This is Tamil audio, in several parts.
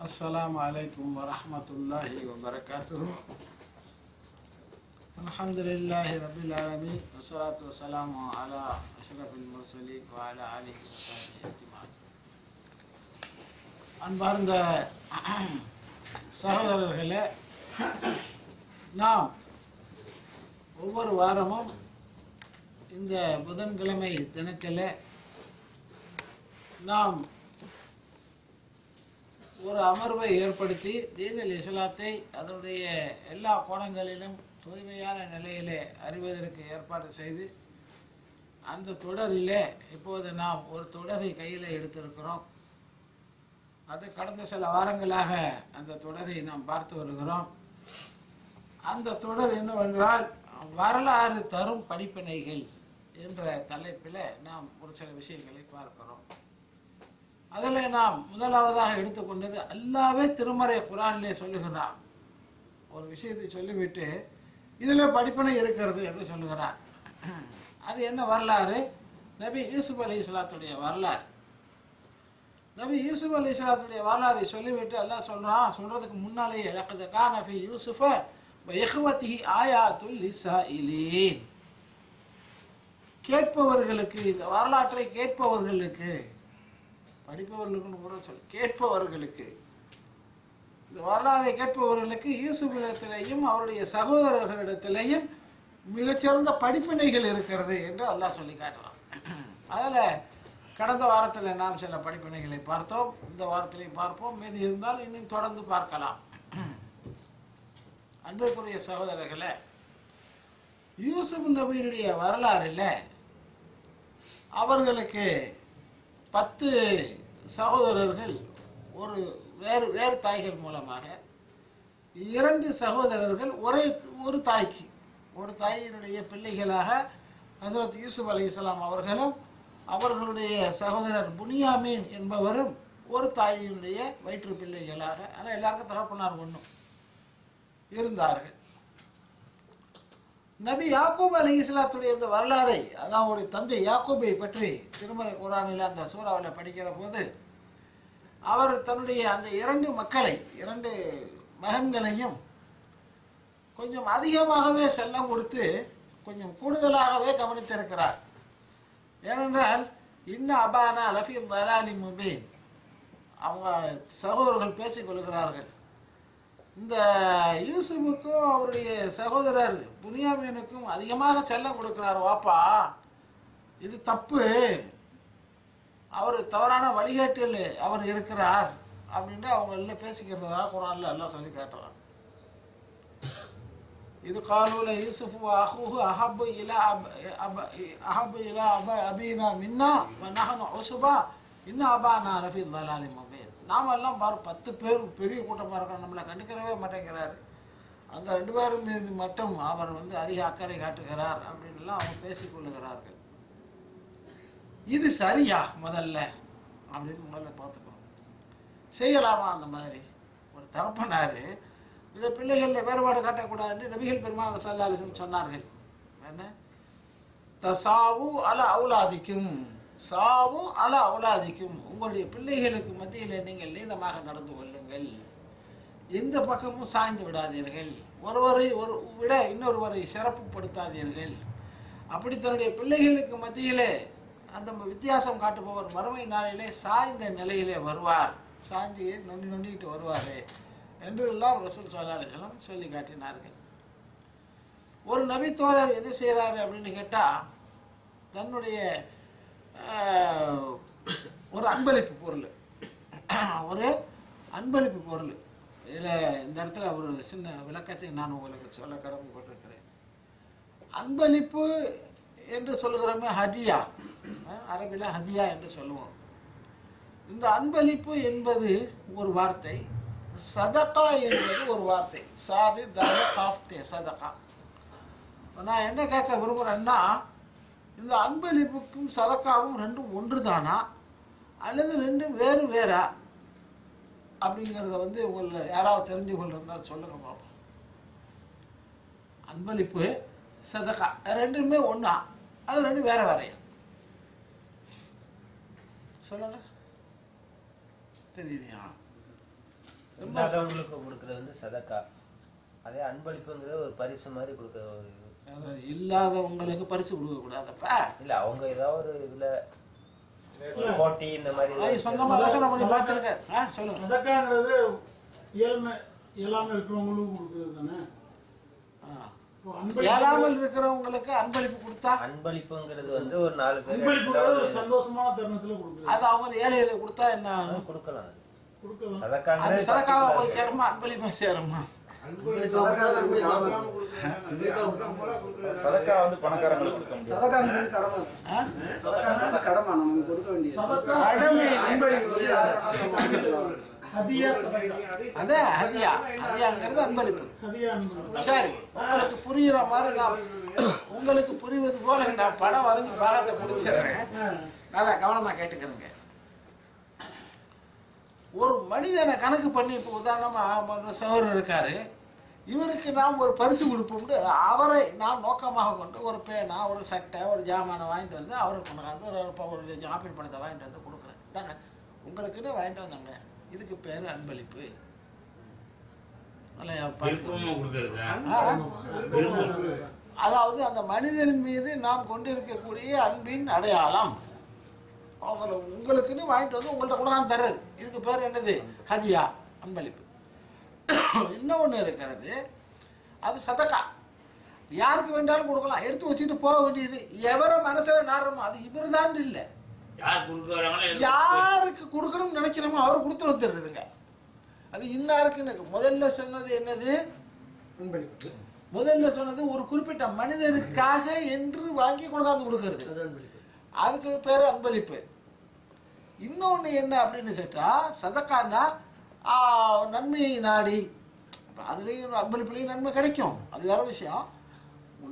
السلام عليكم ورحمة الله وبركاته الحمد لله رب العالمين والصلاة والسلام على أشرف المرسلين وعلى آله وصحبه أجمعين அன்பார்ந்த சகோதரர்களே நாம் ஒவ்வொரு வாரமும் இந்த புதன்கிழமை தினத்தில் நாம் ஒரு அமர்வை ஏற்படுத்தி தீனல் இஸ்லாத்தை அதனுடைய எல்லா கோணங்களிலும் தூய்மையான நிலையிலே அறிவதற்கு ஏற்பாடு செய்து அந்த தொடரிலே இப்போது நாம் ஒரு தொடரை கையில் எடுத்திருக்கிறோம். அது கடந்த சில வாரங்களாக அந்த தொடரை நாம் பார்த்து வருகிறோம். அந்த தொடர் என்னவென்றால் வரலாறு தரும் படிப்பினைகள் என்ற தலைப்பில் நாம் ஒரு சில விஷயங்களை பார்க்கிறோம். அதில் நாம் முதலாவதாக எடுத்துக்கொண்டது அல்லாவே திருமறை குரானிலே சொல்லுகிறான். ஒரு விஷயத்தை சொல்லிவிட்டு இதில் படிப்பனை இருக்கிறது என்று சொல்லுகிறார் அது என்ன வரலாறு? நபி யூசுப் அலி இஸ்லாத்துடைய வரலாறு. நபி யூசுப் அலி இஸ்லாத்துடைய வரலாறை சொல்லிவிட்டு எல்லாம் சொல்கிறான் சொல்கிறதுக்கு முன்னாலேயே லக்கது கானஃபி யூசுஃப இஹ்வத்திஹி ஆயாத்துல் கேட்பவர்களுக்கு இந்த வரலாற்றை கேட்பவர்களுக்கு படிப்பவர்களுக்குன்னு கூட சொல் கேட்பவர்களுக்கு. இந்த வரலாறை கேட்பவர்களுக்கு இயேசுவிடத்திலேயும் அவருடைய சகோதரர்களிடத்திலேயும் மிகச்சிறந்த படிப்பினைகள் இருக்கிறது என்று அல்லாஹ் சொல்லி காட்டுறான் அதில் கடந்த வாரத்தில் நாம் சில படிப்பினைகளை பார்த்தோம். இந்த வாரத்திலையும் பார்ப்போம். மீது இருந்தால் இன்னும் தொடர்ந்து பார்க்கலாம். அன்பிற்குரிய சகோதரர்களை யூசுப் நபியுடைய வரலாறில் அவர்களுக்கு பத்து சகோதரர்கள் ஒரு வேறு வேறு தாய்கள் மூலமாக இரண்டு சகோதரர்கள் ஒரே ஒரு தாய்க்கு ஒரு தாயினுடைய பிள்ளைகளாக ஹசரத் யூசுப் அலி இஸ்லாம் அவர்களும் அவர்களுடைய சகோதரர் புனியாமீன் என்பவரும் ஒரு தாயினுடைய வயிற்று பிள்ளைகளாக ஆனால் எல்லாருக்கும் தகப்பனார் ஒன்றும் இருந்தார்கள். நபி யாக்கூப் அலி இஸ்லாத்துடைய இந்த வரலாறை அதான் அவருடைய தந்தை யாக்கூபை பற்றி திருமலை குரானில் அந்த சூறாவில் படிக்கிற போது அவர் தன்னுடைய அந்த இரண்டு மக்களை இரண்டு மகன்களையும் கொஞ்சம் அதிகமாகவே செல்லம் கொடுத்து கொஞ்சம் கூடுதலாகவே கவனித்திருக்கிறார். ஏனென்றால் இன்ன அபானா லஃபீர் தலாலி முபீன். அவங்க சகோதரர்கள் பேசிக் கொள்கிறார்கள். இந்த யூசுஃபுக்கும் அவருடைய சகோதரர் புனியாமீனுக்கும் அதிகமாக செல்லம் கொடுக்கிறார் வாப்பா. இது தப்பு. அவர் தவறான வழிகாட்டில் அவர் இருக்கிறார் அப்படின்ட்டு அவங்க எல்லாம் பேசிக்கிறதா குரான்ல எல்லாம் சொல்லி காட்டுறாங்க இது காலூல யூசுஃபு அஹூஹு அஹபு இலா அப் அப அஹபு இலா அப அபீனா மின்னா நஹனு உசுபா இன்னும் அபா ரஃபி ரஃபீத் தலாலிமா நாம எல்லாம் பாரு பத்து பேர் பெரிய கூட்டமாக இருக்கிறோம் நம்மளை கண்டுக்கிறவே மாட்டேங்கிறார். அந்த ரெண்டு பேரும் மீது மட்டும் அவர் வந்து அதிக அக்கறை காட்டுகிறார் அப்படின்லாம் அவங்க பேசிக்கொள்ளுகிறார்கள் இது சரியா முதல்ல? அப்படின்னு முதல்ல பார்த்துக்கிறோம் செய்யலாமா அந்த மாதிரி? ஒரு தகப்பனார் இந்த பிள்ளைகளில் வேறுபாடு காட்டக்கூடாதுன்னு நபிகள் பெருமாள் சல்லாலிசன் சொன்னார்கள். என்ன? தசாவு அல அவுலாதிக்கும். சாவும் அல அவலாதிக்கும். உங்களுடைய பிள்ளைகளுக்கு மத்தியில் நீங்கள் நீதமாக நடந்து கொள்ளுங்கள். எந்த பக்கமும் சாய்ந்து விடாதீர்கள். ஒருவரை ஒரு விட இன்னொருவரை சிறப்புப்படுத்தாதீர்கள். அப்படி தன்னுடைய பிள்ளைகளுக்கு மத்தியிலே அந்த வித்தியாசம் காட்டுபவர் மறுமை நாளிலே சாய்ந்த நிலையிலே வருவார். சாஞ்சி நொண்டி நொண்டிக்கிட்டு வருவார் என்று எல்லாம் ரசூல் சல்லாஹலம் சொல்லி காட்டினார்கள். ஒரு நபித்தோழர் என்ன செய்கிறாரு அப்படின்னு கேட்டால் தன்னுடைய ஒரு அன்பளிப்பு பொருள். ஒரு அன்பளிப்பு பொருள். இதில் இந்த இடத்துல ஒரு சின்ன விளக்கத்தை நான் உங்களுக்கு சொல்ல கடமைப்பட்டிருக்கிறேன். அன்பளிப்பு என்று சொல்லுகிறோமே ஹதியா. அரபியில் ஹதியா என்று சொல்லுவோம். இந்த அன்பளிப்பு என்பது ஒரு வார்த்தை. சதகா என்பது ஒரு வார்த்தை. சாது தக காஃப்தே சதகா. நான் என்ன கேட்க விரும்புகிறேன்னா இந்த அன்பளிப்புக்கும் சதக்காவும் ரெண்டும் ஒன்று தானா அல்லது ரெண்டும் வேறு வேறா? அப்படிங்கிறத வந்து உங்களை யாராவது தெரிஞ்சு கொண்டிருந்தால் சொல்லுங்க பார்ப்போம் அன்பளிப்பு சதக்கா ரெண்டுமே ஒன்றா அது ரெண்டும் வேற வேறையா? சொல்லுங்க. தெரியலையா இல்லாதவங்களுக்கு கொடுக்கறது வந்து சதக்கா. அதே அன்பளிப்புங்கிறது ஒரு பரிசு மாதிரி கொடுக்குற ஒரு இல்லாதவங்களுக்கு பரிசு கொடுக்க கூடாதப்பா இல்ல அவங்க ஏதாவது ஒரு இதுல போட்டி இந்த மாதிரி அது ஏதாவது சொந்தமா யோசனை பண்ணி பார்த்துருக்கேன். ஆ சொல்லுங்க. சதக்காங்கிறது இயல்மை இயலாம இருக்கிறவங்களும் கொடுக்குறது தானே? ஆ. ஏழாமல் இருக்கிறவங்களுக்கு அன்பளிப்பு கொடுத்தா? அன்பளிப்புங்கிறது வந்து ஒரு நாலு பேர் சந்தோஷமான தருணத்துல கொடுக்குறது. அது அவங்க ஏழைகளுக்கு கொடுத்தா என்ன கொடுக்கலாம். சரக்காவா போய். சேருமா? அன்பளிப்பா சேருமா? சதக்கா வந்து பணக்காரங்களுக்கு கொடுக்க கடமை. ஆ? சதகாங்கிறது கடமை. நம்ம கொடுக்க கடமை அன்பளிப்பு வந்து. ஹதியா சதக்கா அதே ஹதியா ஹதியாங்கிறது அன்பளிப்பு. சரி உங்களுக்கு புரியுற மாதிரி நான் உங்களுக்கு புரிவது போல நான் படம் வரைஞ்சி பாகத்தை முடிச்சிடுறேன் நல்லா கவனமா கேட்டுக்கிறேங்க. ஒரு மனிதனை கணக்கு பண்ணி இப்போ உதாரணமா அவங்க சகோதரர் இருக்காரு. இவருக்கு நாம் ஒரு பரிசு கொடுப்போம்னு அவரை நாம் நோக்கமாக கொண்டு ஒரு பேனா ஒரு சட்டை ஒரு ஜாமானை வாங்கிட்டு வந்து அவருக்கு கொண்டாந்து ஒரு ஒரு ஆப்பிள் பழத்தை வாங்கிட்டு வந்து கொடுக்குறேன். தாங்க உங்களுக்குன்னு வாங்கிட்டு வந்தாங்க. இதுக்கு பேர் அன்பளிப்பு? அதாவது அந்த மனிதன் மீது நாம் கொண்டிருக்கக்கூடிய அன்பின் அடையாளம். அவங்கள உங்களுக்குன்னு வாங்கிட்டு வந்து உங்கள்ட்ட கொண்டாந்து தர்றது. இதுக்கு பேர் என்னது? ஹதியா அன்பளிப்பு. இன்னொன்று இருக்கிறது? அது சதக்கா. யாருக்கு வேண்டாலும் கொடுக்கலாம். எடுத்து வச்சுட்டு போக வேண்டியது. எவரை மனசுல நாடுறோமோ அது இவர் தான் இல்லை யாருக்கு கொடுக்கணும்னு நினைக்கிறோமோ அவர் கொடுத்து வந்துடுறதுங்க. அது இன்னாருக்குன்னு முதல்ல சொன்னது என்னது? அன்பளிப்பு முதல்ல சொன்னது ஒரு குறிப்பிட்ட மனிதருக்காக என்று வாங்கி கொண்டாந்து கொடுக்கறது. அதுக்கு பேர் அன்பளிப்பு. இன்னொன்று என்ன அப்படின்னு கேட்டால் சதக்கான்னா ஆ, நன்மையை நாடி. இப்போ அதுலேயும் அன்பளிப்புலேயும் நன்மை கிடைக்கும். அது வேற விஷயம்.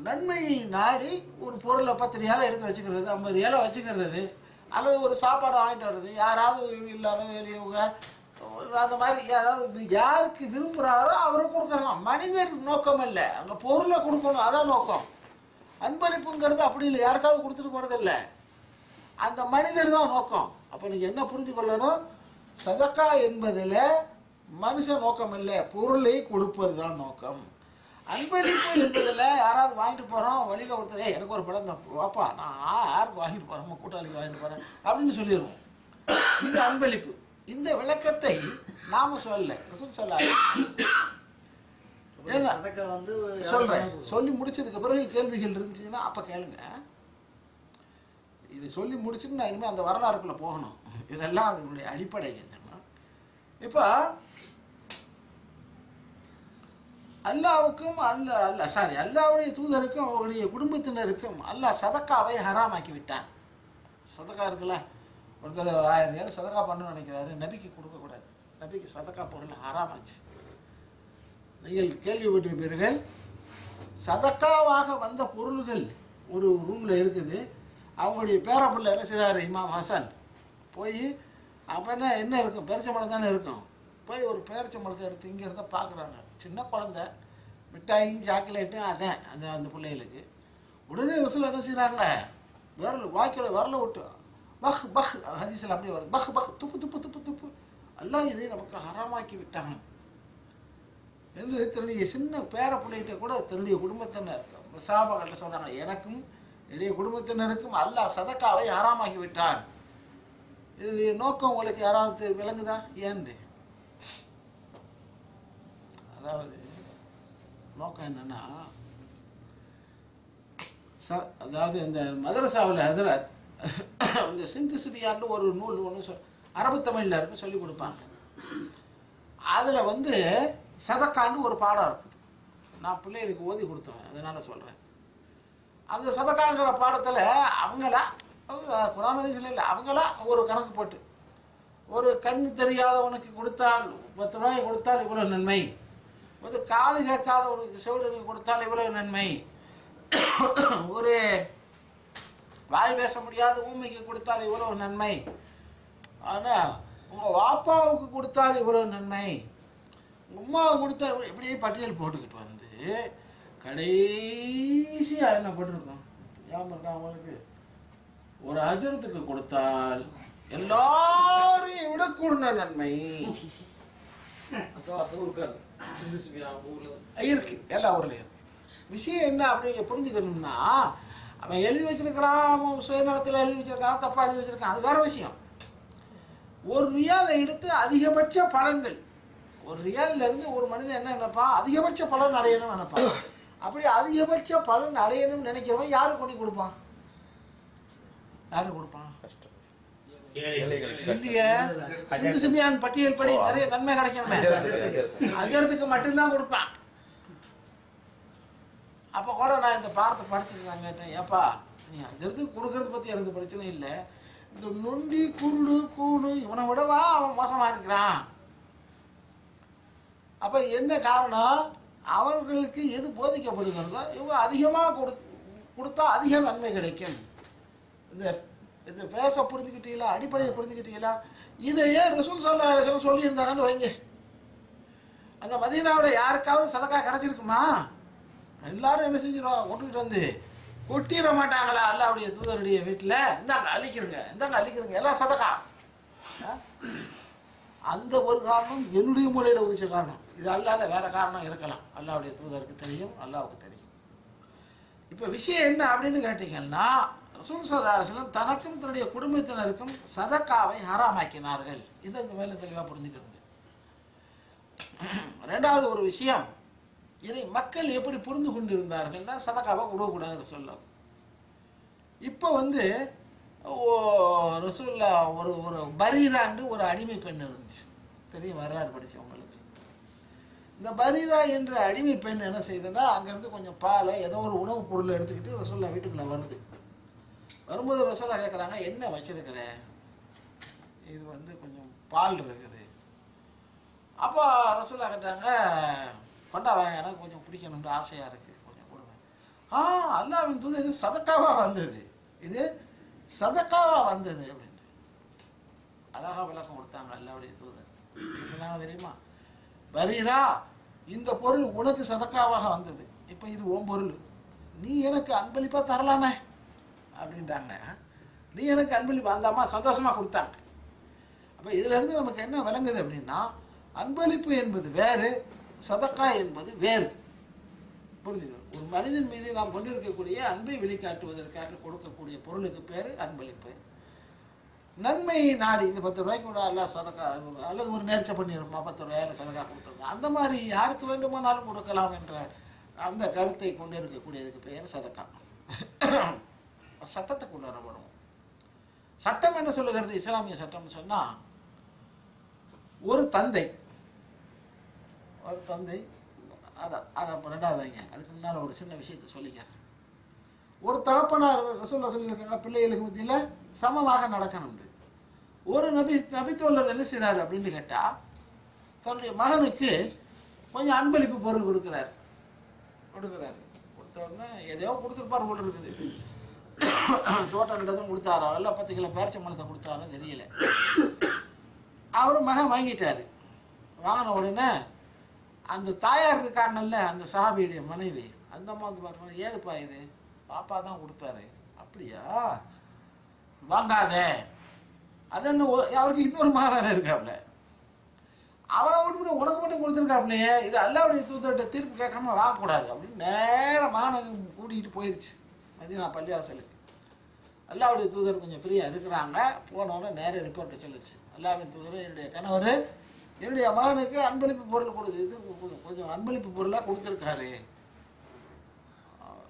நன்மை நாடி ஒரு பொருளை பத்து ரியாலை எடுத்து வச்சுக்கிறது ஐம்பது ரியாலை வச்சுக்கிறது அல்லது ஒரு சாப்பாடு வாங்கிட்டு வர்றது யாராவது இல்லாத வெளியவங்க அந்த மாதிரி யாராவது யாருக்கு விரும்புகிறாரோ அவருக்கு கொடுக்கலாம். மனிதர் நோக்கம் இல்லை அங்கே பொருளை கொடுக்கணும் அதான் நோக்கம். அன்பளிப்புங்கிறது அப்படி இல்லை. யாருக்காவது கொடுத்துட்டு போகிறதில்ல அந்த மனிதர் தான் நோக்கம். அப்போ நீங்கள் என்ன புரிஞ்சு கொள்ளணும் சதக்கா என்பதில் மனுஷ நோக்கம் இல்லை பொருளை கொடுப்பது தான் நோக்கம். அன்பளிப்பு என்பதில் யாராவது வாங்கிட்டு போகிறோம் வழியில் ஒருத்தர் "ஏய், எனக்கு ஒரு பழம் தான் வாப்பா நான் யாருக்கு வாங்கிட்டு போகிறேன் நம்ம கூட்டாளிக்கு வாங்கிட்டு போகிறேன் அப்படின்னு சொல்லிடுவோம் இது அன்பளிப்பு இந்த விளக்கத்தை நாம சொல்லல ரசூல் சதக்கா வந்து சொல்றேன். சொல்லி முடிச்சதுக்கு பிறகு கேள்விகள் இருந்துச்சுன்னா அப்ப கேளுங்க. இது சொல்லி முடிச்சுட்டு நான் இனிமேல் அந்த வரலாறுக்குள்ள போகணும். இதெல்லாம் அதனுடைய அடிப்படை என்னன்னா இப்போ அல்லாவுக்கும் அல்ல அல்ல சாரி அல்லாவுடைய தூதருக்கும் அவருடைய குடும்பத்தினருக்கும் அல்லாஹ் சதக்காவை ஹராமாக்கி விட்டான். சதக்கா இருக்குல்ல? ஒருத்தர் ஒரு ஆயிரம் ஏழு சதக்கா பண்ணணும்னு நினைக்கிறாரு. நபிக்கு கொடுக்கக்கூடாது நபிக்கு சதக்கா பொருள் ஹராமாச்சு. நீங்கள் கேள்விப்பட்டிருப்பீர்கள் சதக்காவாக வந்த பொருள்கள் ஒரு ரூமில் இருக்குது. அவங்களுடைய பேரப்பிள்ளை என்ன செய்கிறாரு இமாம் ஹசன்? போய் அப்போ என்ன என்ன இருக்கும்? பெருச்சம்பளம் தானே இருக்கும். போய் ஒரு பேரிச்சம்பழத்தை எடுத்து இங்கே இருந்தால் பார்க்குறாங்க சின்ன குழந்த மிட்டாயும் சாக்லேட்டும் அதான் அந்த அந்த பிள்ளைகளுக்கு. உடனே ரசூல் என்ன செய்கிறாங்க விரல் வாய்க்கில் விரல விட்டு பஹ் பஹ் ஹதீஸில் அப்படியே வருது. பஹ் பஹ் துப்பு துப்பு துப்பு துப்பு. எல்லாம் இதை நமக்கு ஹராமாக்கி விட்டாங்க என்று தன்னுடைய சின்ன பேர பிள்ளைகிட்ட கூட தன்னுடைய குடும்பத்தினர் சாபாக்கிட்ட சொல்கிறாங்க எனக்கும் என்னுடைய குடும்பத்தினருக்கும் அல்லாஹ் சதக்காவை ஹராமாக்கி விட்டான். இதனுடைய நோக்கம் உங்களுக்கு யாராவது விளங்குதா? ஏன்னு அதாவது நோக்கம் என்னன்னா ச அதாவது இந்த மதரசாவில் ஹசரத் இந்த சிந்திசுபியான்னு ஒரு நூல் ஒன்று சொல் அரபு தமிழில் இருக்கு சொல்லி கொடுப்பாங்க. அதில் வந்து சதக்காண்டு ஒரு பாடம் இருக்குது. நான் பிள்ளைகளுக்கு ஓதி கொடுத்தேன் அதனால் சொல்கிறேன் அந்த சதக்கான்ற பாடத்தில் அவங்களா குராமதிசில் இல்லை அவங்களா ஒரு கணக்கு போட்டு ஒரு கண் தெரியாதவனுக்கு கொடுத்தால் பத்து ரூபாய் கொடுத்தால் இவ்வளோ நன்மை. வந்து காது கேட்காதவனுக்கு செவிடனுக்கு கொடுத்தால் இவ்வளவு நன்மை? ஒரு வாய் பேச முடியாத ஊமைக்கு கொடுத்தால் இவ்வளோ நன்மை? ஆனால் உங்கள் வாப்பாவுக்கு கொடுத்தால் இவ்வளவு நன்மை? உங்கள் அம்மாவுக்கு கொடுத்தா இப்படியே பட்டியல் போட்டுக்கிட்டு வந்து கடைசியாக என்ன போட்டிருக்கோம். ஏன் அவங்களுக்கு? ஒரு அஜரத்துக்கு கொடுத்தால் எல்லாரையும் விட கூடுன நன்மை. அதுவும் இருக்காது இருக்கு. எல்லா ஊர்லயும் இருக்கு. விஷயம் என்ன அப்படின்னு புரிஞ்சுக்கணும்னா அவன் எழுதி வச்சிருக்கிறான் சுயநலத்தில் எழுதி வச்சிருக்கான் தப்பா எழுதி வச்சிருக்கான். அது வேற விஷயம். ஒரு ரியாலை எடுத்து அதிகபட்ச பலன்கள். ஒரு ரியால்ல இருந்து ஒரு மனிதன் என்ன நினைப்பான்? அதிகபட்ச பலன் அடையணும்னு நினைப்பான். அப்படி அதிகபட்ச பலன் அடையணும்னு நினைக்கிறவன் யாருக்கு கொண்டு கொடுப்பான்? யாருக்கு கொடுப்பான்? இந்திய சிந்து சிமியான் பட்டியல் படி நிறைய நன்மை கிடைக்கணுமே அஜரத்துக்கு மட்டும்தான் கொடுப்பான். அப்போ கூட நான் இந்த பாடத்தை படிச்சுட்டு நான் கேட்டேன் ஏப்பா நீ அஜரத்துக்கு கொடுக்கறது பற்றி எனக்கு பிரச்சனை இல்லை. இந்த நொண்டி குருடு கூடு இவனை விடவா அவன் மோசமாக இருக்கிறான்? அப்போ என்ன காரணம்? அவர்களுக்கு எது போதிக்கப்படுகிறதோ இவங்க அதிகமாக கொடு கொடுத்தா அதிக நன்மை கிடைக்கும். இந்த இந்த ஃபேஸை புரிஞ்சுக்கிட்டீங்களா? அடிப்படையை புரிஞ்சுக்கிட்டீங்களா? இதை ஏன் ரசூல் சல்லா அலிஸ்லாம் சொல்லியிருந்தாங்கன்னு வைங்க. அந்த மதீனாவில் யாருக்காவது சதக்கா கிடச்சிருக்குமா? எல்லாரும் என்ன செஞ்சிடும் கொண்டுகிட்டு வந்து கொட்டிட மாட்டாங்களா அல்லாவுடைய தூதருடைய வீட்டில்? இந்தாங்க அழிக்கிறங்க இந்தாங்க அழிக்கிறங்க. எல்லாம் சதக்கா. அந்த ஒரு காரணம் என்னுடைய மூலையில் உதிச்ச காரணம். இது அல்லாத வேற காரணம் இருக்கலாம். அல்லாவுடைய தூதருக்கு தெரியும் அல்லாவுக்கு தெரியும். இப்போ விஷயம் என்ன அப்படின்னு கேட்டீங்கன்னா ரசூல் சல்லாஹம் தனக்கும் தன்னுடைய குடும்பத்தினருக்கும் சதக்காவை ஹராமாக்கினார்கள். இதை இந்த மேலே தெளிவாக புரிஞ்சுக்கிறது ரெண்டாவது ஒரு விஷயம் இதை மக்கள் எப்படி புரிந்து கொண்டிருந்தார்கள்னா சதக்காவை கொடுக்கக்கூடாதுன்னு சொல்லும் இப்போ வந்து ஓ ரசூல்லா ஒரு ஒரு பரீராண்டு ஒரு அடிமை பெண் இருந்துச்சு. தெரியும் வரலாறு படித்தவங்களுக்கு இந்த பரீரா என்ற அடிமை பெண் என்ன செய்யுதுன்னா அங்கேருந்து கொஞ்சம் பாலை ஏதோ ஒரு உணவுப் பொருளை எடுத்துக்கிட்டு ரசூல்லா வீட்டுக்குள்ளே வருது. வரும்போது ரசோலா கேட்குறாங்க என்ன வச்சிருக்கிற? இது வந்து கொஞ்சம் பால் இருக்குது. அப்போ ரசூலா கேட்டாங்க கொண்டாவா எனக்கு கொஞ்சம் பிடிக்கணும்னு ஆசையாக இருக்குது கொஞ்சம் கொடுங்க. ஆ அல்லாவின் தூது இது சதக்காவாக வந்தது. இது சதக்காவாக வந்தது. அப்படின்னு அழகாக விளக்கம் கொடுத்தாங்க அல்லாவுடைய தூது சொன்னாங்க தெரியுமா? பரீரா இந்த பொருள் உனக்கு சதக்காவாக வந்தது. இப்போ இது ஓம் பொருள். நீ எனக்கு அன்பளிப்பாக தரலாமே. அப்படின்றாங்க. நீ எனக்கு அன்பளிப்பு அந்த அம்மா சந்தோஷமாக கொடுத்தாங்க. அப்போ இதிலிருந்து நமக்கு என்ன விளங்குது அப்படின்னா அன்பளிப்பு என்பது வேறு சதக்கா என்பது வேறு. புரிஞ்சுக்கணும் ஒரு மனிதன் மீது நாம் கொண்டிருக்கக்கூடிய அன்பை வெளிக்காட்டுவதற்காக கொடுக்கக்கூடிய பொருளுக்கு பேர் அன்பளிப்பு. நன்மையை நாடி இந்த பத்து ரூபாய்க்கு கூட அல்ல சதக்கா அல்லது ஒரு நேர்ச்சை பண்ணிடுமா பத்து ரூபாயில சதக்கா கொடுத்துருக்கோம் அந்த மாதிரி யாருக்கு வேண்டுமானாலும் கொடுக்கலாம் என்ற அந்த கருத்தை கொண்டு இருக்கக்கூடியதுக்கு பெயர் சதக்கா. சட்டத்தை கொண்டு வரப்படும். சட்டம் என்ன சொல்லுகிறது? இஸ்லாமிய சட்டம்னு சொன்னால் ஒரு தந்தை ஒரு தந்தை அதை அதை ரெண்டாவது வைங்க. அதுக்கு முன்னால் ஒரு சின்ன விஷயத்தை சொல்லிக்கிறேன். ஒரு தகப்பனார் ரசூல்லா சொல்லியிருக்காங்க பிள்ளைகளுக்கு மத்தியில் சமமாக நடக்கணும் ஒரு நபி நபித்தோழர் என்ன செய்கிறார் அப்படின்னு கேட்டால் தன்னுடைய மகனுக்கு கொஞ்சம் அன்பளிப்பு பொருள் கொடுக்குறாரு. கொடுக்குறாரு. கொடுத்தவுடனே எதையோ கொடுத்துருப்பார் போல் இருக்குது. தோட்டம் கிட்டதும் கொடுத்தாரோ? இல்லை பத்து கிலோ பேரிச்சம்பழத்தை கொடுத்தாரோ? தெரியல. அவரும் மகன் வாங்கிட்டாரு. வாங்கின உடனே அந்த தாயார் இருக்காங்கல்ல அந்த சஹாபியுடைய மனைவி அந்த மாதிரி பார்க்கணும் ஏதுப்பா இது? பாப்பா தான் கொடுத்தாரு. அப்படியா? வாங்காத. அது என்ன ஒரு- அவருக்கு இன்னொரு மகன் இருக்காப்ல. அவனை விட்டு உனக்கு மட்டும் கொடுத்துருக்காப்லையே இது அல்லாவுடைய தூதர்கிட்ட தீர்ப்பு கேட்காம வாங்கக்கூடாது அப்படின்னு நேரம் மகனை கூட்டிகிட்டு போயிடுச்சு மதினா பள்ளிவாசலுக்கு அல்லாவுடைய தூதர் கொஞ்சம் ஃப்ரீயாக இருக்கிறாங்க. போனோடனே நேர ரிப்போர்ட்டை சொல்லுச்சு. அல்லாவின் தூதர் என்னுடைய கணவர் என்னுடைய மகனுக்கு அன்பளிப்பு பொருள் கொடுத்து இது கொஞ்சம் கொஞ்சம் அன்பளிப்பு பொருளாக கொடுத்துருக்காரு.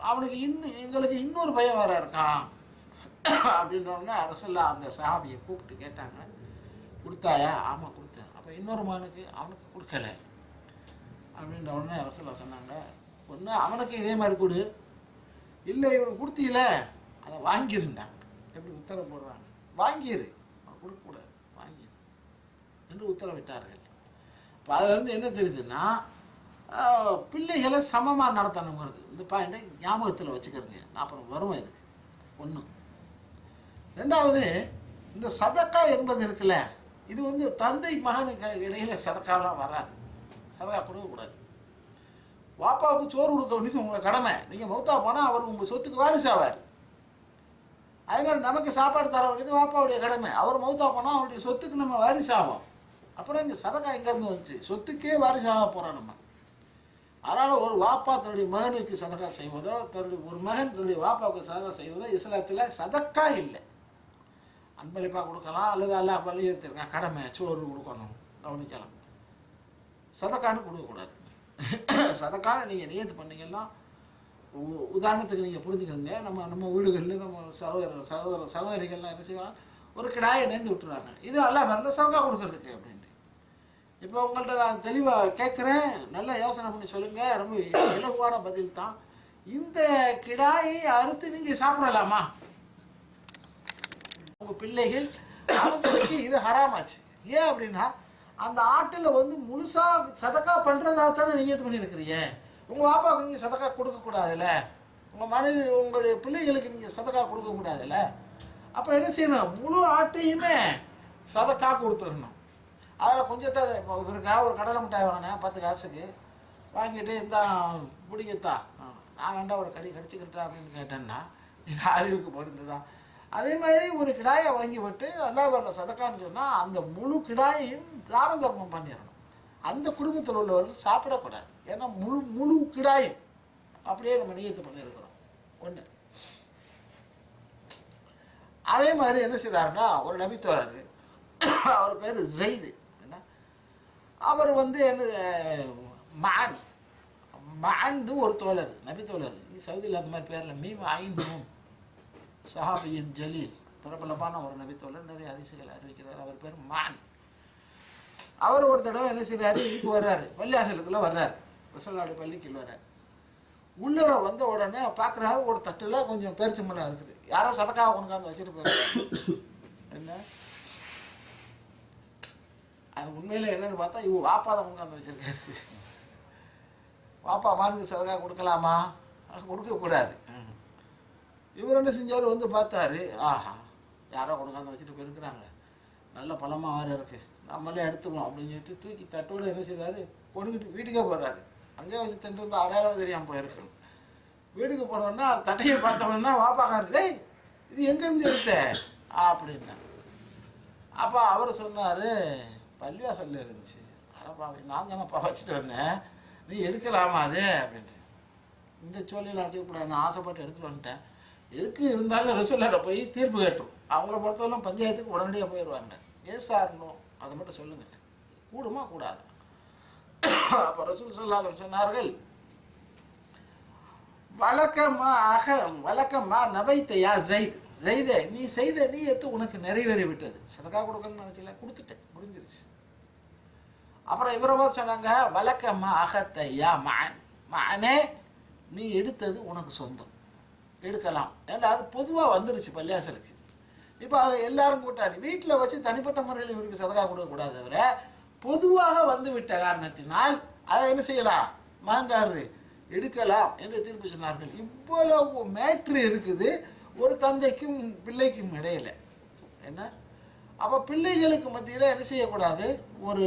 அவனுக்கு இன்னும் எங்களுக்கு இன்னொரு பையன் வேற இருக்கான். அப்படின்றோடனே அரசுல அந்த சஹாபியை கூப்பிட்டு கேட்டாங்க. கொடுத்தாயா? ஆமாம் கொடுத்தேன். அப்போ இன்னொரு மகனுக்கு அவனுக்கு கொடுக்கல. அப்படின்ற உடனே அரசுல சொன்னாங்க ஒன்று அவனுக்கு இதே மாதிரி கொடு. இல்லை இவனுக்கு கொடுத்தீல. அதை வாங்கிருந்தாங்க எப்படி உத்தரவு போடுறாங்க? வாங்கிரு. அவன் கொடுக்கக்கூடாது. வாங்கிரு. என்று உத்தரவிட்டார்கள். இப்போ அதிலிருந்து என்ன தெரியுதுன்னா பிள்ளைகளை சமமாக நடத்தணுங்கிறது. இந்த பாயிண்டை ஞாபகத்தில் வச்சுக்கிறேங்க. நான் அப்புறம் வருவேன் இதுக்கு. ஒன்று ரெண்டாவது இந்த சதக்கா என்பது இருக்குல்ல இது வந்து தந்தை மகனுக்கு இடையில சதக்காலாம் வராது. சதக்கா கொடுக்கக்கூடாது. வாப்பாவுக்கு சோறு கொடுக்க வேண்டியது உங்களை கடமை. நீங்கள் மௌத்தா போனால் அவர் உங்கள் சொத்துக்கு வாரிசு ஆவார். அதே மாதிரி நமக்கு சாப்பாடு தர வேண்டியது வாப்பாவுடைய கடமை. அவர் மௌத்தா போனால் அவருடைய சொத்துக்கு நம்ம வாரிசு அப்புறம் இங்கே சதக்கா எங்கேருந்து வந்துச்சு? சொத்துக்கே வாரிசாக போகிறோம் நம்ம. அதனால் ஒரு வாப்பா தன்னுடைய மகனுக்கு சதக்கா செய்வதோ தன்னுடைய ஒரு மகன் தன்னுடைய வாப்பாவுக்கு சதக்கா செய்வதோ இஸ்லாத்தில் சதக்கா இல்லை. அன்பளிப்பாக கொடுக்கலாம் அல்லது அல்ல பள்ளி எடுத்துருக்கான் கடமை சோறு கொடுக்கணும். கவனிக்கலாம். சதக்கான்னு கொடுக்கக்கூடாது. சதக்கான நீங்கள் நியத்து பண்ணீங்கன்னா உ- உதாரணத்துக்கு நீங்கள் புரிஞ்சுக்கோங்க. நம்ம நம்ம வீடுகளில் நம்ம சகோதர சகோதர சகோதரிகள்லாம் என்ன செய்வாங்க? ஒரு கிடாயை நேர்ந்து விட்டுறாங்க இது எல்லாம் பிறந்த சதக்கா கொடுக்கறதுக்கு அப்படின்ட்டு. இப்போ உங்கள்கிட்ட நான் தெளிவாக கேட்குறேன் நல்லா யோசனை பண்ணி சொல்லுங்கள் ரொம்ப இலகுவான பதில் தான் இந்த கிடாயை அறுத்து நீங்கள் சாப்பிடலாமா? உங்கள் பிள்ளைகள் அவங்களுக்கு இது ஹராமாச்சு. ஏன் அப்படின்னா அந்த ஆட்டில் வந்து முழுசாக சதக்கா பண்ணுறதா தானே நீங்கள் பண்ணியிருக்கிறீங்க உங்கள் பாப்பாவுக்கு நீங்கள் சதக்கா கொடுக்கக்கூடாதுல்ல உங்கள் மனைவி உங்களுடைய பிள்ளைகளுக்கு நீங்கள் சதக்கா கொடுக்கக்கூடாதுல்ல அப்போ என்ன செய்யணும்? முழு ஆட்டையுமே சதக்கா கொடுத்துடணும். அதில் கொஞ்சத்தை இப்போ இவருக்காக ஒரு கடலை மிட்டாய் வாங்கினேன் பத்து காசுக்கு. வாங்கிட்டு இதான் பிடிக்கத்தா நான் வேண்டாம் ஒரு கடி கடிச்சுக்கிட்டா அப்படின்னு கேட்டேன்னா இது அறிவுக்கு பொருந்துதான். அதே மாதிரி ஒரு கிடாயை வாங்கி விட்டு அல்லா வரல சதக்கான்னு சொன்னால் அந்த முழு கிடாயையும் தானம் தர்மம் பண்ணிடணும். அந்த குடும்பத்தில் உள்ளவர்கள் சாப்பிடக்கூடாது. ஏன்னா முழு முழு கிடாயும் அப்படியே நம்ம நியத்து பண்ணியிருக்கிறோம். ஒன்று அதே மாதிரி என்ன செய்தாருன்னா ஒரு நபித்தோழர் அவர் பேர் ஜெயிது. என்ன? அவர் வந்து என்ன மான். மான்னு ஒரு தோழர் நபி தோழர் நீ சவுதியில் அந்த மாதிரி பேரில் மீம் ஐநூன். சஹாபியின் ஜலீல். பிரபலமான ஒரு நபித்தோல நிறைய அதிசயங்கள் அறிவிக்கிறார். அவர் பேர் மான். அவர் ஒரு தடவை என்ன செய்கிறாரு இதுக்கு வர்றாரு. பள்ளியாசலுக்குள்ள வர்றாரு. ரசோல்லாவுடைய பள்ளிக்கு வர்றாரு. உள்ளர வந்த உடனே பார்க்குறாரு ஒரு தட்டில் கொஞ்சம் பேரிச்சம்பழம் இருக்குது. யாரோ சதக்காக கொண்டாந்து வச்சுட்டு போயிருக்காங்க என்ன? அது உண்மையில் என்னன்னு பார்த்தா இவ வாப்பா தான் கொண்டாந்து வச்சிருக்காரு. வாப்பா மானுக்கு சதக்காக கொடுக்கலாமா? கொடுக்கக்கூடாது. ம். இவர் என்ன செஞ்சார்? வந்து பார்த்தாரு. ஆஹா யாரோ கொண்டாந்து வச்சுட்டு போயிருக்கிறாங்க. நல்ல பழமாக வேறு இருக்குது நம்மளே எடுத்துக்கணும் அப்படின்னு சொல்லிட்டு தூக்கி தட்டோடு என்ன செய்கிறாரு கொண்டுக்கிட்டு வீட்டுக்கே போகிறாரு அங்கேயே வச்சு தின்று அடையாளம் தெரியாமல் போயிருக்கணும் வீட்டுக்கு போனோன்னா தட்டையை பார்த்தோம்னா வாப்பாக்காரு டேய் இது எங்கேருந்து எடுத்த? அப்படின்னா அப்போ அவர் சொன்னார் பள்ளிவாசல்ல இருந்துச்சு. அடப்பா நான் தானேப்பா வச்சுட்டு வந்தேன். நீ எடுக்கலாமா அது? அப்படின்ட்டு. இந்த சோழியில் வச்சுக்கூடாது நான் ஆசைப்பட்டு எடுத்துகிட்டு வந்துட்டேன். எதுக்கு இருந்தாலும் ரசூல்லாட்ட போய் தீர்ப்பு கேட்டும் அவங்கள பொறுத்தவரைக்கும் பஞ்சாயத்துக்கு உடனடியாக போயிடுவாங்க ஏன் சார்னோ அதை மட்டும் சொல்லுங்கள் கூடுமா கூடாது அப்போ ரசூல் சொல்லாலும் சொன்னார்கள் வழக்கமா அக வழக்கமா நவைத்தையா ஜெயித் ஜெய்தே நீ செய்த நீ எத்து உனக்கு நிறைவேறி விட்டது சதக்கா கொடுக்கணும்னு நினச்சில கொடுத்துட்டேன் முடிஞ்சிருச்சு அப்புறம் இவரை பார்த்து சொன்னாங்க வழக்கமா அகத்தையா மான் மானே நீ எடுத்தது உனக்கு சொந்தம் எடுக்கலாம். ஏன்னா அது பொதுவாக வந்துருச்சு பள்ளியாசலுக்கு. இப்போ அதை எல்லாரும் கூட்டாளி வீட்டில் வச்சு தனிப்பட்ட முறையில் இவருக்கு சதகா கொடுக்கக்கூடாது தவிர பொதுவாக வந்து விட்ட காரணத்தினால் அதை என்ன செய்யலாம்? மாங்காரு எடுக்கலாம் என்று தீர்ப்பு சொன்னார்கள். இவ்வளவு மேட்ரு இருக்குது ஒரு தந்தைக்கும் பிள்ளைக்கும் இடையில. என்ன? அப்போ பிள்ளைகளுக்கு மத்தியில் என்ன செய்யக்கூடாது? ஒரு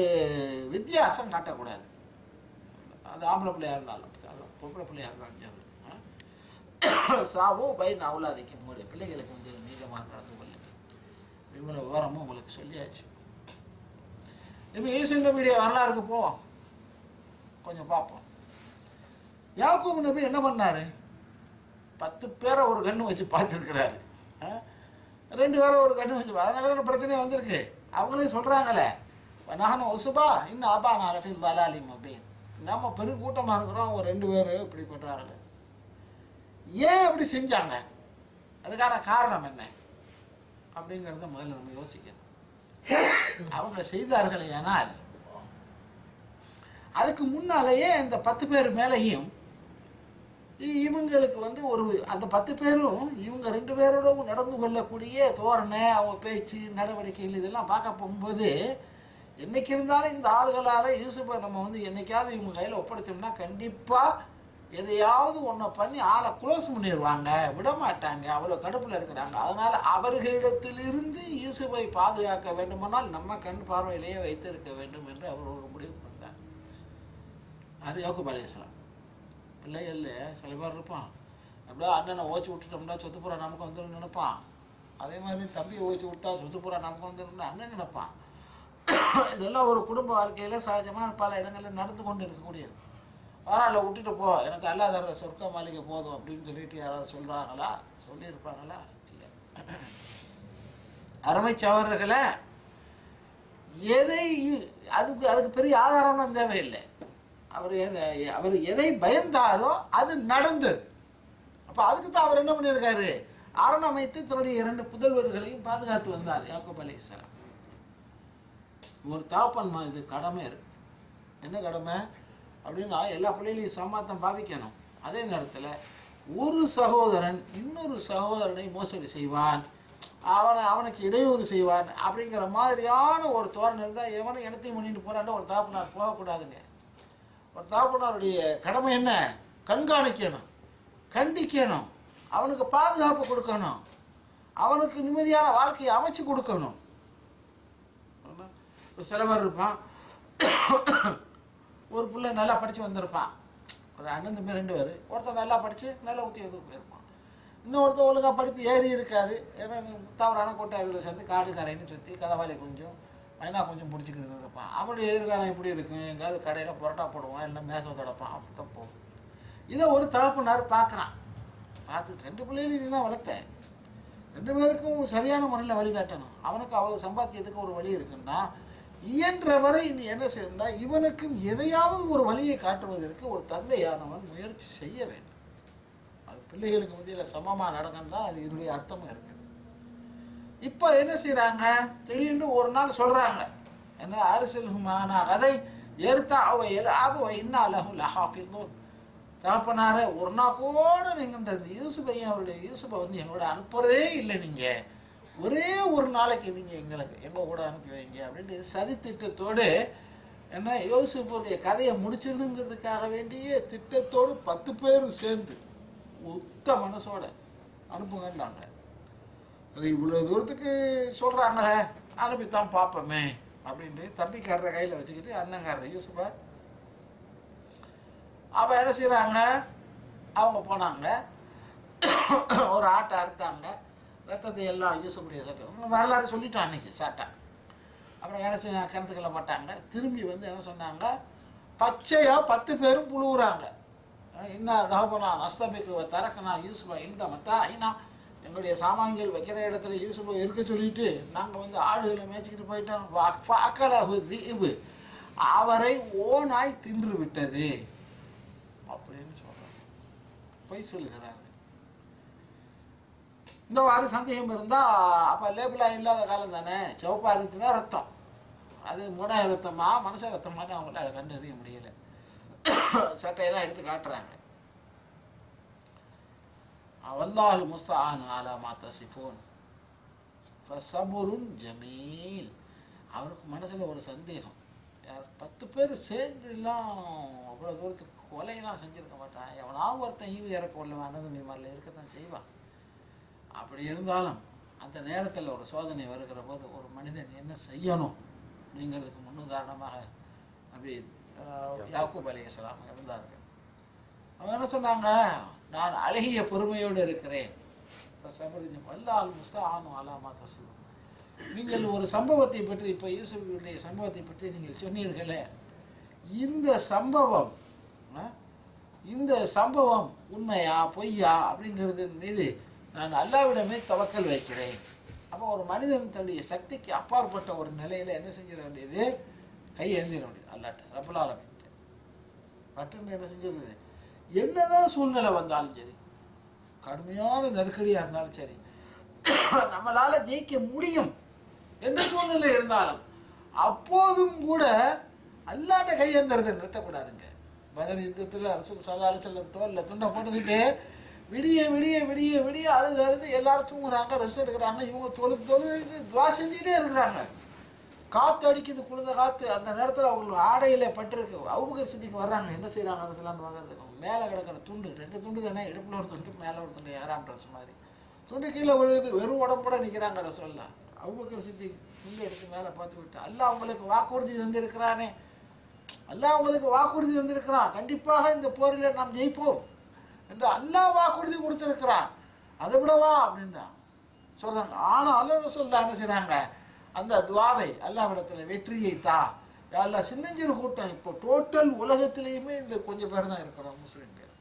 வித்தியாசம் காட்டக்கூடாது. அது ஆம்பளை பிள்ளையா இருந்தாலும் பொம்பளை பிள்ளையாக இருந்தாலும் சாவோ பை நவுலாதைக்கு உங்களுடைய பிள்ளைகளுக்கு வந்து நீளமாக நடந்து கொள்ளுங்கள். இவ்வளோ விவரமும் உங்களுக்கு சொல்லியாச்சு. இப்போ ஈசன் நபியுடைய வரலாறுக்கு போவோம். கொஞ்சம் பார்ப்போம். யாக்கூப் நபி என்ன பண்ணாரு? பத்து பேரை ஒரு கண்ணு வச்சு பார்த்துருக்கிறாரு. ரெண்டு பேரை ஒரு கண்ணு வச்சு அதனால தான் பிரச்சனையே வந்திருக்கு. அவங்களே சொல்கிறாங்களே நானும் ஒசுபா இன்னும் ஆபா நான் ரஃபீல் தலாலி அப்படின்னு நம்ம பெரும் கூட்டமாக இருக்கிறோம் ஒரு ரெண்டு பேர் இப்படி பண்ணுறாங்களே அப்படி செஞ்சாங்க. அதுக்கான காரணம் என்ன? அப்படிங்கிறத முதல்ல நம்ம யோசிக்கணும். அவங்க செய்தார்கள் ஆனால் அதுக்கு முன்னாலேயே இந்த பத்து பேர் மேலேயும் இவங்களுக்கு வந்து ஒரு அந்த பத்து பேரும் இவங்க ரெண்டு பேரோடவும் நடந்து கொள்ளக்கூடிய தோரணை அவங்க பேச்சு நடவடிக்கைகள் இதெல்லாம் பார்க்க போகும்போது என்னைக்கு இருந்தாலும் இந்த ஆளுகளால் யூசுஃபை நம்ம வந்து என்னைக்காவது இவங்க கையில் ஒப்படைச்சோம்னா கண்டிப்பாக எதையாவது ஒன்றை பண்ணி ஆளை க்ளோஸ் பண்ணிடுவாங்க. விட மாட்டாங்க அவ்வளோ கடுப்பில் இருக்கிறாங்க. அதனால் அவர்களிடத்திலிருந்து இயேசுவை பாதுகாக்க வேண்டுமானால் நம்ம கண் பார்வையிலேயே வைத்திருக்க வேண்டும் என்று அவர் ஒரு முடிவு கொடுத்தார். அது யாக்கூப் பிள்ளைகள் சில பேர் இருப்பான். எப்படியோ அண்ணனை ஓச்சி விட்டுட்டோம்னா சொத்து பூரா நமக்கு வந்துடும் நினைப்பான். அதே மாதிரி தம்பியை ஓச்சி விட்டா சொத்து பூரா நமக்கு வந்துடும் அண்ணன் நினைப்பான். இதெல்லாம் ஒரு குடும்ப வாழ்க்கையில் சகஜமாக பல இடங்களில் நடந்து கொண்டு இருக்கக்கூடியது. பரவாயில்ல விட்டுட்டு போ. எனக்கு அல்லாதார சொர்க்க மாளிகை போதும் அப்படின்னு சொல்லிட்டு யாராவது சொல்கிறாங்களா சொல்லியிருப்பாங்களா? இல்லை. அருமை சகோதரர்களே எதை அதுக்கு அதுக்கு பெரிய ஆதாரம்லாம் தேவையில்லை. அவர் எத- அவர் எதை பயந்தாரோ அது நடந்தது. அப்போ அதுக்கு தான் அவர் என்ன பண்ணியிருக்காரு? அரண் அமைத்து தன்னுடைய இரண்டு புதல்வர்களையும் பாதுகாத்து வந்தார் யாக்கூப் அலைஹிஸ்ஸலாம். ஒரு தாப்பன் இது கடமை இருக்கு. என்ன கடமை? அப்படின்னா எல்லா பிள்ளைகளையும் சமாத்தம் பாவிக்கணும். அதே நேரத்தில் ஒரு சகோதரன் இன்னொரு சகோதரனை மோசடி செய்வான். அவனை அவனுக்கு இடையூறு செய்வான் அப்படிங்கிற மாதிரியான ஒரு தோரணை இருந்தால் எவனும் இனத்தையும் பண்ணிட்டு போறான்னு ஒரு தாப்புனார் போகக்கூடாதுங்க. ஒரு தாப்புனாருடைய கடமை என்ன? கண்காணிக்கணும். கண்டிக்கணும். அவனுக்கு பாதுகாப்பு கொடுக்கணும். அவனுக்கு நிம்மதியான வாழ்க்கையை அமைச்சு கொடுக்கணும். ஒரு சில பேர் இருப்பான். ஒரு பிள்ளை நல்லா படித்து வந்திருப்பான். ஒரு அண்ணன் தம்பி ரெண்டு பேர். ஒருத்தன் நல்லா படித்து நல்லா உத்தியோகத்துக்கு போயிருப்பான். இன்னொருத்தன் ஒழுங்காக படிப்பு ஏறி இருக்காது. ஏன்னா தவறான கொட்டாயில் சேர்ந்து காடு கரைன்னு சுற்றி கதவாளி கொஞ்சம் மைனா கொஞ்சம் பிடிச்சிக்கிறது இருப்பான் அவனுடைய எதிர்காலம் எப்படி இருக்கும்? எங்கேயாவது கடையில் புரோட்டா போடுவான் இல்லை மேசை தொடப்பான். அப்படி தான் போகும். இதை ஒரு தகப்பனார் பார்க்குறான். பார்த்துட்டு ரெண்டு பிள்ளைகளையும் நீ தான் வளர்த்த. ரெண்டு பேருக்கும் சரியான முறையில் வழிகாட்டணும். அவனுக்கு அவ்வளோ சம்பாத்தியத்துக்கு ஒரு வழி இருக்குன்னா இயன்றவரை நீ என்ன செய்யணும்னா இவனுக்கும் எதையாவது ஒரு வழியை காட்டுவதற்கு ஒரு தந்தையானவன் முயற்சி செய்ய வேண்டும். அது பிள்ளைகளுக்கு மத்தியில் சமமாக நடக்கணும் தான் அது இதனுடைய அர்த்தமும் இருக்குது இப்போ என்ன செய்கிறாங்க திடீர்னு ஒரு நாள் சொல்கிறாங்க என்ன அரசியலுமான கதை ஏறுத்தா அவ எல ஆப இன்னா லஹு லஹாஃபிதூன். தகப்பனார ஒரு நாள் கூட நீங்கள் இந்த யூசுஃபை அவருடைய யூசுஃபை வந்து எங்களோட அனுப்புறதே இல்லை நீங்கள் ஒரே ஒரு நாளைக்கு நீங்கள் எங்களுக்கு எங்கள் கூட அனுப்பி வைங்க அப்படின்ட்டு சதி திட்டத்தோடு என்ன யோசிப்புடைய கதையை முடிச்சிடணுங்கிறதுக்காக வேண்டிய திட்டத்தோடு பத்து பேரும் சேர்ந்து உத்த மனசோட அனுப்புங்கன்னாங்க அது இவ்வளோ தூரத்துக்கு சொல்கிறாங்களே அனுப்பித்தான் பார்ப்போமே அப்படின்ட்டு தம்பிக்காரரை கையில் வச்சுக்கிட்டு அண்ணங்காரர் யூசுஃபை அப்போ என்ன செய்கிறாங்க அவங்க போனாங்க. ஒரு ஆட்டை அறுத்தாங்க. ரத்தத்தை எல்லாம் யூசக்கூடிய சட்டம் வரலாறு சொல்லிட்டான் அன்னைக்கு சாட்டா அப்புறம் என்ன செய்ய கிணத்துக்குள்ள பட்டாங்க. திரும்பி வந்து என்ன சொன்னாங்க? பச்சையாக பத்து பேரும் புழுவுறாங்க. என்ன தகப்பனா நஸ்தபிக்கு தரக்கனா யூசுஃபா இந்த மத்தா ஐனா எங்களுடைய சாமான்கள் வைக்கிற இடத்துல யூசுஃபை இருக்க சொல்லிட்டு நாங்கள் வந்து ஆடுகளை மேய்ச்சிக்கிட்டு போயிட்டோம். வா- ஃபாக்கலஹு தீபு. அவரை ஓனாய் தின்று விட்டது. அப்படின்னு சொல்கிறாங்க பொய் சொல்லுகிறாங்க இந்த மாதிரி சந்தேகம் இருந்தால் அப்போ லேபிளாக இல்லாத காலம் தானே? சிவப்பா இருந்துச்சுன்னா ரத்தம். அது முடை ரத்தமா? மனுஷ ரத்தமானு அவங்களால கண்டறிய முடியல. சட்டையெல்லாம் எடுத்து காட்டுறாங்க. அவல்லால் முஸ்தான் ஆலா மாத்தா சிஃபோன் சபுருன் ஜமீல். அவருக்கு மனசில் ஒரு சந்தேகம். யார் பத்து பேர் சேர்ந்துலாம் அவ்வளோ தூரத்துக்கு கொலையெல்லாம் செஞ்சுருக்க மாட்டான். எவனாவது ஒருத்தன் ஈவு இறக்க உள்ள அனந்தமி மாதிரில இருக்கத்தான் செய்வான். அப்படி இருந்தாலும் அந்த நேரத்தில் ஒரு சோதனை வருகிற போது ஒரு மனிதன் என்ன செய்யணும் அப்படிங்கிறதுக்கு முன்னுதாரணமாக நபி யாக்கூப் அலி இஸ்லாம் இருந்தார்கள். அவங்க என்ன சொன்னாங்க? நான் அழகிய பொறுமையோடு இருக்கிறேன். வல்லால் முஸ்தானும் அலாமா தசுலும் நீங்கள் ஒரு சம்பவத்தை பற்றி இப்போ யூசுஃபுடைய சம்பவத்தை பற்றி நீங்கள் சொன்னீர்களே இந்த சம்பவம் இந்த சம்பவம் உண்மையா பொய்யா அப்படிங்கிறது மீது நான் அல்லாவிடமே தவக்கல் வைக்கிறேன். அப்போ ஒரு மனிதன் தன்னுடைய சக்திக்கு அப்பாற்பட்ட ஒரு நிலையில் என்ன செஞ்சிட வேண்டியது? கை ஏந்திட வேண்டியது. அல்லாட்ட ரப்பலாலமிட்டு பட்டுன்னு என்ன செஞ்சிருந்தது என்னதான் சூழ்நிலை வந்தாலும் சரி கடுமையான நெருக்கடியாக இருந்தாலும் சரி நம்மளால ஜெயிக்க முடியும் எந்த சூழ்நிலை இருந்தாலும் அப்போதும் கூட அல்லாட்ட கையேந்திரத்தை நிறுத்தக்கூடாதுங்க. பதர் யுத்தத்தில் அரசு சதாரசல்ல தோலில் தோல்ல துண்டை போட்டுக்கிட்டு விடிய விடிய விடிய விடிய அழுது அழுது எல்லாரும் தூங்குறாங்க ரெஸ்ட் எடுக்கிறாங்க. இவங்க தொழுது தொழுது துவா செஞ்சுக்கிட்டே இருக்கிறாங்க. காற்று அடிக்குது குளிர்ந்த காற்று அந்த நேரத்தில் அவங்களுக்கு ஆடையில் பட்டிருக்கு. அவுபகர் சித்திக்கு வர்றாங்க. என்ன செய்கிறாங்க அரசுலான்னு வாங்குறதுக்கு மேலே கிடக்கிற துண்டு. ரெண்டு துண்டு தானே. இடுப்பில் ஒரு துண்டு மேலே ஒரு துண்டு. ஏறாம் ட்ரெஸ் மாதிரி. துண்டு கீழே விழுது. வெறும் உடம்போட நிற்கிறாங்க ரசோல்லா அவுபக்கர் சித்தி துண்டு எடுத்து மேலே பார்த்து விட்டு அல்லாஹ் அவங்களுக்கு வாக்குறுதி தந்திருக்கிறானே. அல்லாஹ் அவங்களுக்கு வாக்குறுதி தந்திருக்கிறான். கண்டிப்பாக இந்த போரில் நாம் ஜெயிப்போம். என்று அல்லாஹ் வாக்குறுதி கொடுத்திருக்கிறான். அதை விடவா அப்படின்றான் சொல்றாங்க. ஆனாலும் சொல்ல என்ன செய்யறாங்க அந்த துவாவை அல்லாவிடத்துல வெற்றியை தா. எல்லா சின்னஞ்சிறு கூட்டம் இப்போ டோட்டல் உலகத்திலையுமே இந்த கொஞ்சம் பேர் தான் இருக்கிறோம் முஸ்லீம்கள்.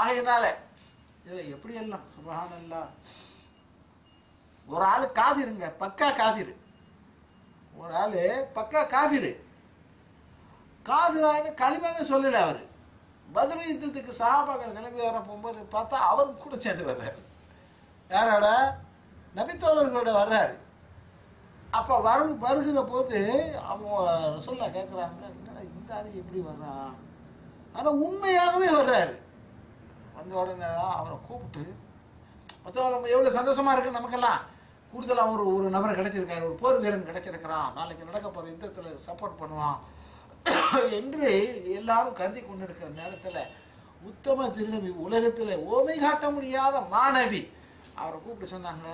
ஆகையினால இதை எப்படி எல்லாம் சுபஹானல்லாஹ். ஒரு ஆள் காவிருங்க பக்கா காவிரு ஒரு ஆள் பக்கா காவிரு காவிரான்னு களிமாவே சொல்லலை அவர். பதில் யுத்தத்துக்கு சகாபாக்கள் கிளம்பி வர போகும்போது பார்த்தா அவரும் கூட சேர்ந்து வர்றாரு. யாரோட? நபித்தோழர்களோட வர்றாரு. அப்போ வரு வருகிற போது அவங்க சொல்ல கேட்குறாங்க என்னடா இந்த ஆள் எப்படி வர்றான்? ஆனால் உண்மையாகவே வர்றாரு. வந்த உடனே அவரை கூப்பிட்டு மற்றவங்க எவ்வளோ சந்தோஷமாக இருக்கு நமக்கெல்லாம். கூடுதலாக ஒரு ஒரு நபர் கிடச்சிருக்காரு ஒரு போர் வீரன் கிடைச்சிருக்கிறான். நாளைக்கு நடக்க போகிற யுத்தத்தில் சப்போர்ட் பண்ணுவான். என்று எல்லாரும் கருதி கொண்டிருக்கிற நேரத்தில் உத்தம திருநபி உலகத்தில் ஓமை காட்ட முடியாத மாணவி. அவரை கூப்பிட்டு சொன்னாங்க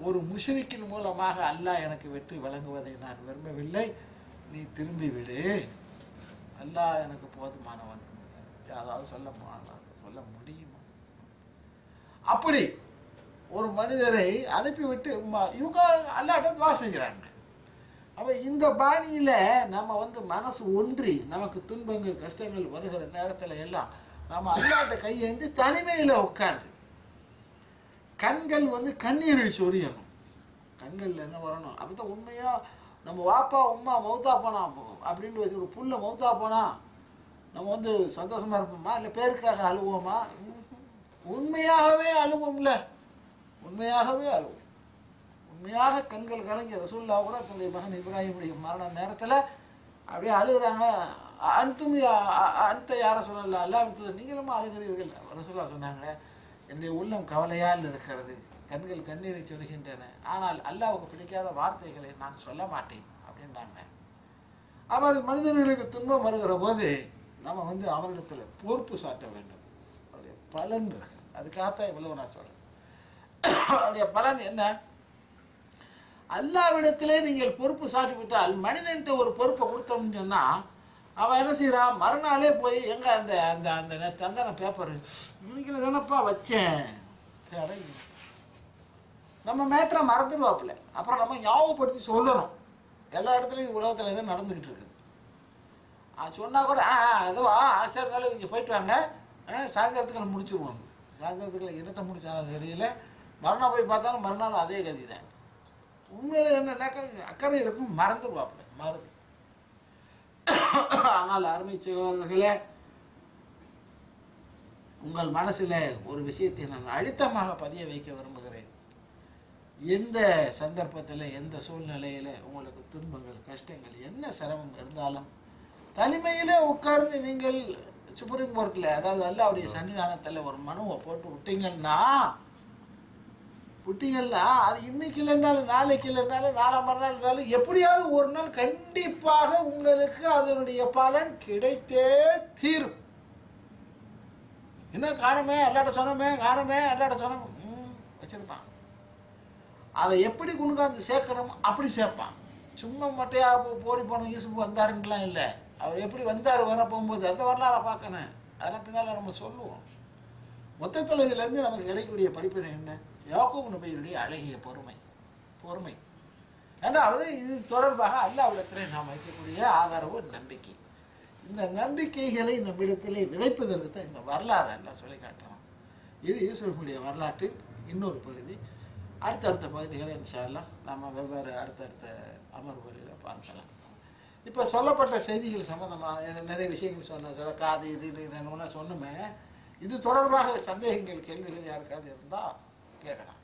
ஒரு முஷரிக்கின் மூலமாக அல்லாஹ் எனக்கு வெற்றி வழங்குவதை நான் விரும்பவில்லை. நீ திரும்பி விடு. அல்லாஹ் எனக்கு போதுமானவன். யாராவது சொல்ல சொல்ல முடியுமா? அப்படி ஒரு மனிதரை அனுப்பிவிட்டு இவங்க அல்லாட்ட துவா செஞ்சுறாங்க அப்போ இந்த பாணியில் நம்ம வந்து மனசு ஒன்றி நமக்கு துன்பங்கள் கஷ்டங்கள் வருகிற நேரத்தில் எல்லாம் நம்ம அல்லாத கையேந்து தனிமையில் உட்காந்து கண்கள் வந்து கண்ணீரை சொரியணும். கண்களில் என்ன வரணும்? அப்போ தான் உண்மையாக நம்ம வாப்பா உம்மா மௌத்தா போனா அப்படின்னு வச்சு ஒரு புள்ள மௌத்தா போனா நம்ம வந்து சந்தோஷமாக இருப்போமா? இல்லை பேருக்காக அழுவோமா? உண்மையாகவே அழுவோம்ல. உண்மையாகவே அழுவோம். உண்மையாக கண்கள் கலங்கி ரசூல்லா கூட தன்னுடைய மகன் இப்ராஹிமுடைய மரண நேரத்தில் அப்படியே அழுகுறாங்க. அன்தும் யா- அ- அன்த யார சொல்லல அல்லாஹ் நீங்களும் அழுகிறீர்கள். ரசூல்லா சொன்னாங்க என்னுடைய உள்ளம் கவலையால் இருக்கிறது. கண்கள் கண்ணீரை சொல்கின்றன ஆனால் அல்லாவுக்கு பிடிக்காத வார்த்தைகளை நான் சொல்ல மாட்டேன். அப்படின்றாங்க அவர் மனிதர்களுக்கு துன்பம் வருகிற போது நம்ம வந்து அவரிடத்தில் பொறுப்பு சாட்ட வேண்டும். அவருடைய பலன் இருக்கு. அதுக்காகத்தான் இவ்வளவு நான் சொல்கிறேன் அவருடைய பலன் என்ன? அல்லாவிடத்திலே நீங்கள் பொறுப்பு சாட்டி விட்டால் மனிதன்கிட்ட ஒரு பொறுப்பை கொடுத்தோம்னு சொன்னால் அவன் என்ன செய்கிறான் மறுநாளே போய் எங்கே அந்த அந்த அந்த நேத்து அந்த பேப்பர் இன்னைக்கு தானப்பா வச்சேன். நம்ம மேட்டரை மறந்துடுவாப்புல. அப்புறம் நம்ம ஞாபகப்படுத்தி சொல்லணும். எல்லா இடத்துலையும் உலகத்தில் எதுவும் நடந்துக்கிட்டு இருக்குது. அது கூட ஆ அதுவா ஆ, சரி நாள் இங்கே போயிட்டு வாங்க. ஆ, சாயந்தரத்துக்குள்ள முடிச்சிருவோம் சாயந்தரத்துக்குள்ள என்னத்தை முடிச்சாலும் தெரியல. மறுநாள் போய் பார்த்தாலும் மறுநாள் அதே கதி தான் உண்மையில என்னன்னாக்கா அக்கறை இருக்கும் மறந்துடுவாப்புல மறந்து. ஆனால் அருமை சகோதரர்களே உங்கள் மனசில் ஒரு விஷயத்தை நான் அழுத்தமாக பதிய வைக்க விரும்புகிறேன். எந்த சந்தர்ப்பத்தில் எந்த சூழ்நிலையில் உங்களுக்கு துன்பங்கள் கஷ்டங்கள் என்ன சிரமம் இருந்தாலும் தனிமையிலே உட்கார்ந்து நீங்கள் சுப்ரீம் கோர்ட்டில் அதாவது அல்லாவுடைய சன்னிதானத்தில் ஒரு மனுவை போட்டு விட்டீங்கன்னா விட்டீங்கன்னா அது இன்னைக்கு இல்லைன்னாலும் நாளைக்கு இல்லைன்னாலும் நாலாம் மறுநாள் இருந்தாலும் எப்படியாவது ஒரு நாள் கண்டிப்பாக உங்களுக்கு அதனுடைய பலன் கிடைத்தே தீரும். என்ன காணுமே எல்லாட்ட சொன்னோமே காணுமே எல்லாட்ட சொன்னோம். ம், வச்சிருப்பான். அதை எப்படி கொண்டு சேர்க்கணும் அப்படி சேர்ப்பான். சும்மா மட்டையா போ- போடி போன யூசுப் வந்தாருன்ட்டுலாம் இல்லை. அவர் எப்படி வந்தார் வர போகும்போது அந்த வரலாறை பார்க்கணும். அதெல்லாம் பின்னால் நம்ம சொல்லுவோம். மொத்தத்தில் இதுலேருந்து நமக்கு கிடைக்கக்கூடிய படிப்பினை என்ன? யாக்கூப் நபியுடைய அழகிய பொறுமை பொறுமை. ரெண்டாவது இது தொடர்பாக அல்லாவிடத்திலே நாம் வைக்கக்கூடிய ஆதரவு நம்பிக்கை. இந்த நம்பிக்கைகளை நம்மிடத்திலே விதைப்பதற்கு தான் இந்த வரலாறு எல்லாம் சொல்லி காட்டணும் இது யூசுஃபுடைய வரலாற்றின் இன்னொரு பகுதி. அடுத்தடுத்த பகுதிகளை இன்ஷால்லாம் நம்ம வெவ்வேறு அடுத்தடுத்த அமர்வுகளில் பார்க்கலாம். இப்போ சொல்லப்பட்ட செய்திகள் சம்மந்தமாக நிறைய விஷயங்கள் சொன்ன சில காது இது இது ஒன்று சொன்னோமே. இது தொடர்பாக சந்தேகங்கள் கேள்விகள் யாருக்காவது இருந்தால் tierra.